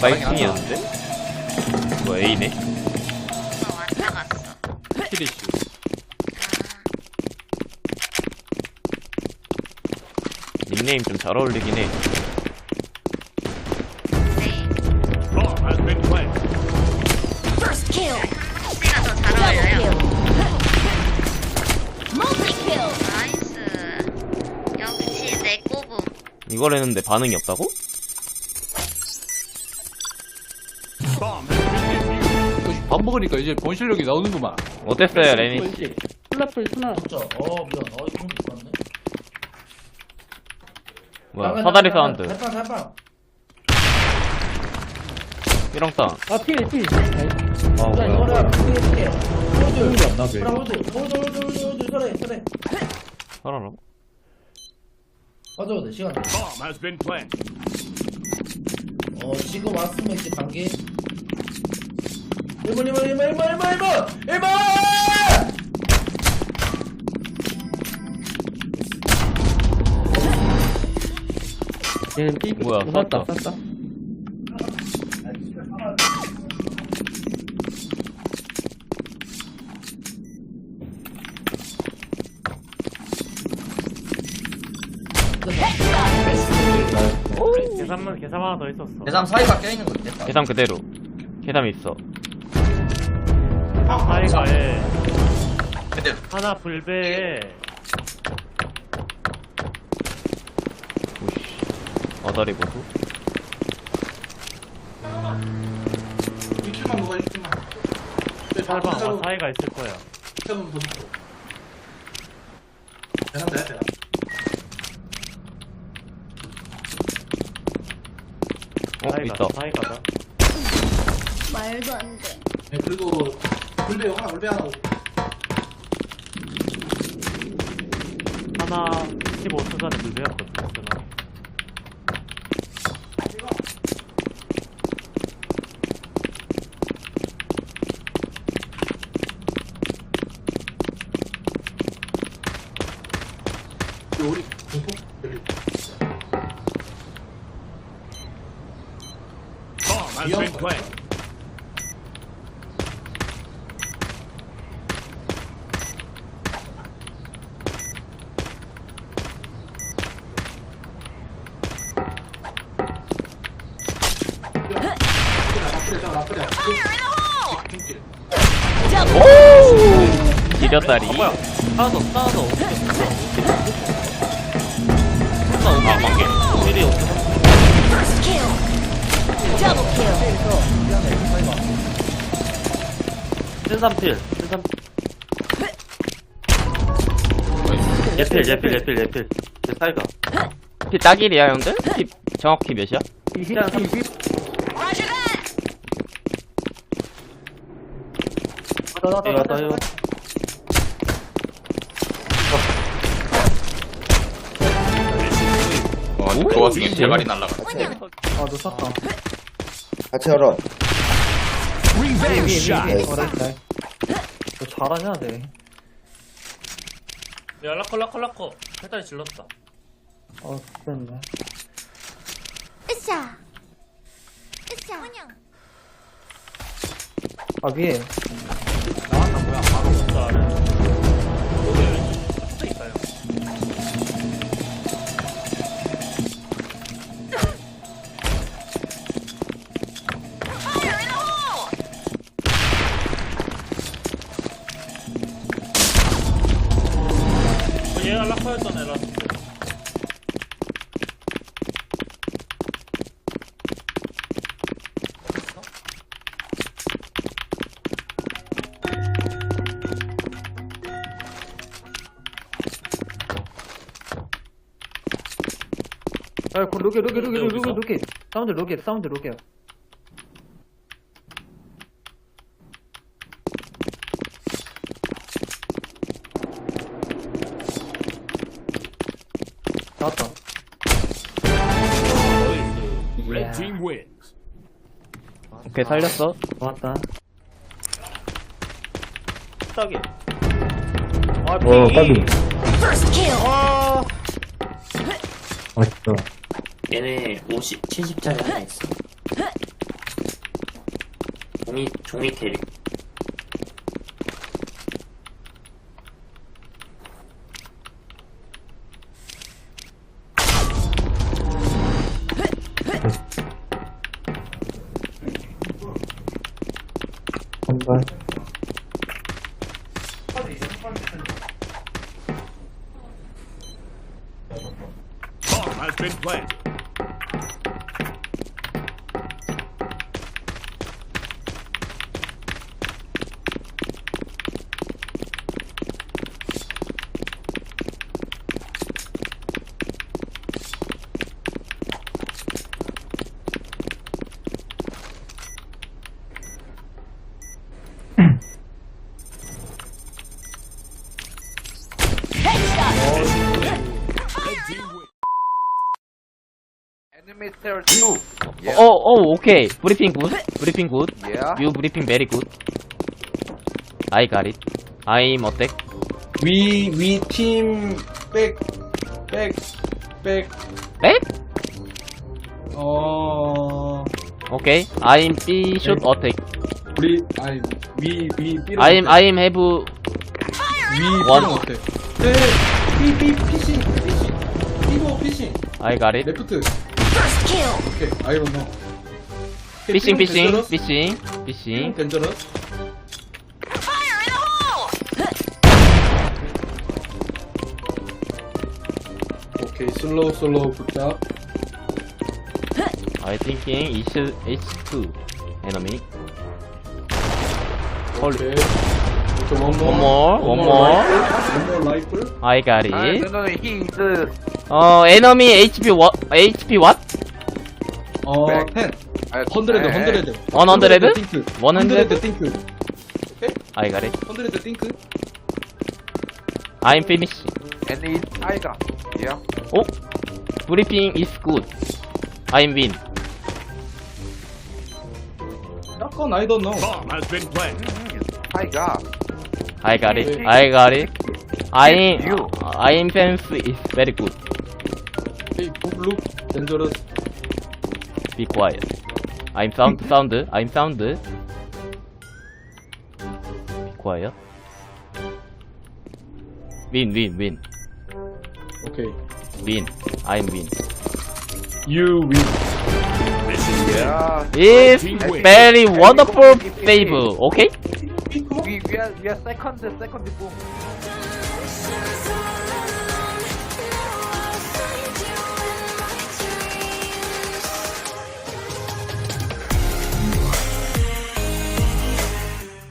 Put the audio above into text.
아까 1층이었는데? 이거 A네? 어, 왔다 갔어. 키리슈. 닉네임 좀 잘 어울리긴 해. 네. Bomb has been planted. First kill. 씨가 더 잘 어울려요. Multi kill. 나이스. 역시 내 꼬붐. 이걸 했는데 반응이 없다고? 밥 먹으니까 이제 본 실력이 나오는구만. 어땠어요, 레니? 플라플 스나 진짜 어 미안 어 이거 좀 있었네 뭐야, 사다리 사운드. 살빵 살빵 삐렁땅. 아 필, 필. 야 이거라 피해 홀드 안 나게. 그럼 홀드 홀드 홀드 홀드 홀드 설해 설해 살아나? 가져도 돼 시간 돼. Bomb has been planted. 어 지금 왔으면 이제 관계 1번 1번 1번 1번 1번 1번 1번 얘는 삐. 뭐야, 쐈다, 쐈다. 쐈다. 계산만 계산 하나 더 있었어. 대상 사이가 껴있는 거 있겠다. 계산 그대로. 계산 있어. 사이가에 그대로. 하나 불배에 오씨. 어다리 보수? 1킬만 먹어, 1킬만. 살방 아마 사이가 있을 거야. 세번. 대상 돼야 되나? 어, 사이가 있다. 사이가다. 말도 안 돼. 네, 그리고, 불배 하나, 불배 하나. 하나 15초 전에 불배였거든. 그나 우리 공포? 여기. Bomb has been planted. 나쁘다. 핑길. 기렸다리. 뭐야? 하나 더 하나 더. 아, 만개. 필이 없어. First kill. Double kill. 신삼필 신삼. 예필 예필 예필 예필. 내 사이가. 피 딱일이야, 형들? 피 정확히 몇이야? 20, 20. Roger that. 나다, 이거 나다, 다 이거. 와, 그 와중에 대가리 날라가. 아, 너 쐈다. 같이 열어. Revenge shot. 어, 나이스. 너 잘하냐, 돼. 야 라커 라커 라커. 패다리 질렀다. 어, 됐네. 으쌰. 으쌰. 아, 위에. 얘가 라커였던 애라 아, 그 로켓, 로켓, 로켓, 로켓, 어디서? 로켓. 사운드 로켓, 사운드 로켓. 나왔다. Red team wins. 오케이, 살렸어. 나왔다. 딱이. 아, 어, 핑이. 까비. First kill. 맛있다. 얘네 50, 70짜리 하나 있어. 종이 종이 캐릭. 한발 Bomb has been planted. 어, 어, 오케이. 브리핑 굿. 브리핑 굿. 유 브리핑 베리 굿. I got it. I'm 어택. 위, 위, 팀, 백, 백, 백, 백? 어, 오케이. I'm B shoot 어택. 우리, 아니, 위, 위. I'm I'm have 위, 원. 어때? 네, 삐, 삐, 피싱, 피싱. 삐고, 피싱. I got it. 레프트. Kill. 오케이, 아이론 노. 피싱 피싱 피싱 피싱. 덴저러스. 오케이, 슬로우, 슬로우, 굿잡. I thinking it's H2 enemy. 오케이. 저 one One more, one more. One more rifle. I got 아, it. no, no, he is 어, enemy HP what? HP what? 어, 10. 헌드레드, 헌드레드. 100? 띵크. 100? 헌드레드 띵크. I got it. 헌드레드 띵크. I'm finished. and it's Tiger. Yeah. 오, briefing is good. I'm win. 약간 I don't know. Bomb has been planted. Tiger. I got it. I got it. I'm I'm sense is very good. Hey, book look dangerous. Be quiet. I'm found. sound. I'm sound. Be quiet. Win win win Okay. win. I'm win. You win. Yeah. It's very wonderful favor. Okay? We we are we are second the second boom.